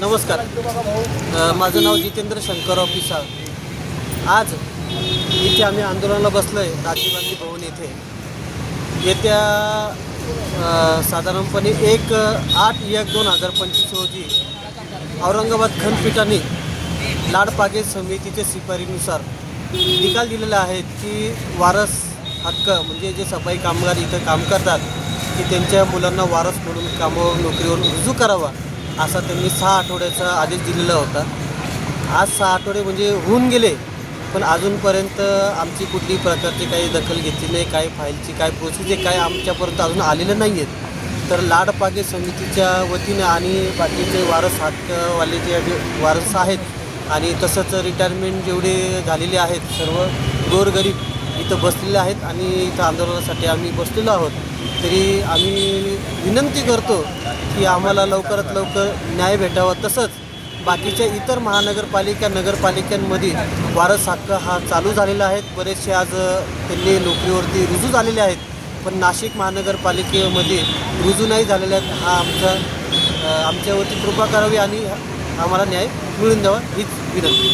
नमस्कार. अ, माझं नाव जितेंद्र शंकर ऑफिसा आज इथे आम्ही आंदोलनाला बसलो आहे राजीव गांधी भवन येथे. येत्या अ, साधारणपणे एक अ, आठ एक दोन हजार पंचवीस रोजी औरंगाबाद खंडपीठाने लाडपागे समितीच्या शिफारीनुसार निकाल दिलेला आहे की वारस हक्क म्हणजे जे सफाई कामगार इथं काम करतात की त्यांच्या मुलांना वारस म्हणून कामावर नोकरीवर रुजू करावा. असा त्यांनी सहा आठवड्याचा आदेश दिलेला होता. आज सहा आठवडे म्हणजे होऊन गेले पण अजूनपर्यंत आमची कुठलीही प्रकारची काही दखल घेतली नाही काही फाईलची काय प्रोसिजर काय आमच्यापर्यंत अजून आलेलं नाही आहेत तर लाडपागे समितीच्या वतीनं आणि बाकीचे वारस हातवाले जे वारस आहेत आणि तसंच रिटायरमेंट जेवढे झालेले आहेत सर्व गोरगरीब इथं बसलेले आहेत आणि इथं आंदोलनासाठी आम्ही बसलेलो आहोत. तरी आम्ही विनंती करतो की आम्हाला लवकरात लवकर न्याय भेटावा. तसंच बाकीच्या इतर महानगरपालिका नगरपालिकांमध्ये वारस हक्क हा चालू झालेला आहे. बरेचसे आज त्यांनी नोकरीवरती रुजू झालेले आहेत. पण नाशिक महानगरपालिकेमध्ये रुजू नाही झालेले आहेत. हा आमचा आमच्यावरती कृपा करावी आणि आम्हाला न्याय मिळून द्यावा हीच विनंती.